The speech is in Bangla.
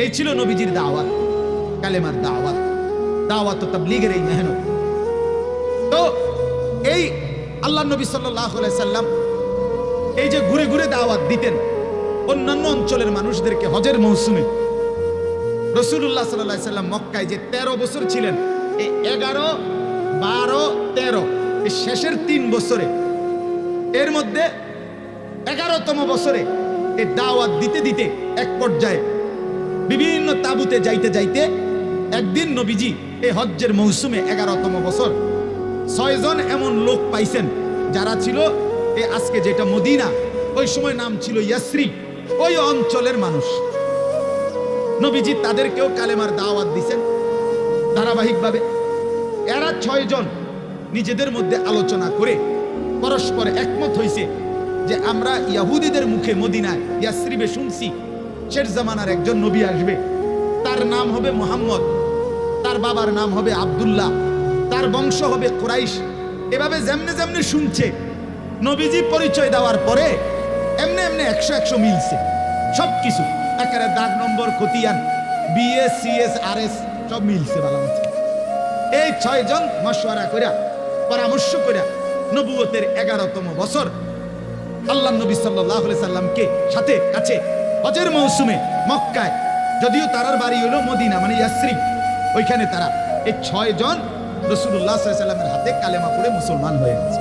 এই ছিল নবীজির দাওয়াত, কালেমার দাওয়াত। দাওয়াত ও তাবলীগের এই মেহনত। তো এই আল্লাহ নবী সাল্লাম এই যে ঘুরে ঘুরে দাওয়াত দিতেন অন্যান্য অঞ্চলের মানুষদেরকে হজের মৌসুমে। রসুল্লাহ সাল্লাহ সাল্লাম মক্কায় যে তেরো বছর ছিলেন, এই এগারো, বারো, তেরো, এই শেষের তিন বছরে, এর মধ্যে এগারোতম বছরে এই দাওয়াত দিতে দিতে এক পর্যায়ে বিভিন্ন তাবুতে যাইতে যাইতে একদিন নবীজি এই হজ্জের মৌসুমে এগারোতম বছর, ছয়জন এমন লোক পাইছেন যারা ছিল এই আজকে যেটা মদিনা, ওই সময় নাম ছিল ইয়াসরি ওই অঞ্চলের মানুষ। নবীজি তাদেরকেও কালেমার দাওয়াত দিছেন ধারাবাহিকভাবে। এরা ছয়জন নিজেদের মধ্যে আলোচনা করে পরস্পর একমত হইছে যে আমরা ইয়াহুদিদের মুখে মদিনায় ইয়াসরিবে শুনছি। শের জামানার একজন নবী আসবে। তার নাম হবে মোহাম্মদ। তার বাবার নাম হবে আব্দুল্লাহ। তার বংশ হবে কুরাইশ। এভাবে যেমনে যেমনে শুনছে, নবীজি পরিচয় দেওয়ার পরে এমনি এমনি একশো একশো মিলছে। সব কিছু একেবারে দাগ নম্বর, খতিয়ান, বিএস, সিএস আর এস সব মিলছে ভালো। এই ছয়জন মশওয়ারা কইরা, পরামর্শ কইরা নবুয়তের এগারোতম বছর আল্লাহ নবী সাল্লাহ সাল্লামকে সাথে, কাছে হজের মৌসুমে মক্কায়। যদিও তারার বাড়ি হলো মদিনা মানে ইয়াসরিফ ওইখানে তারা এই ছয় জন রসুল্লাহ সাল্লামের হাতে কালেমা পড়ে মুসলমান হয়ে গেছে।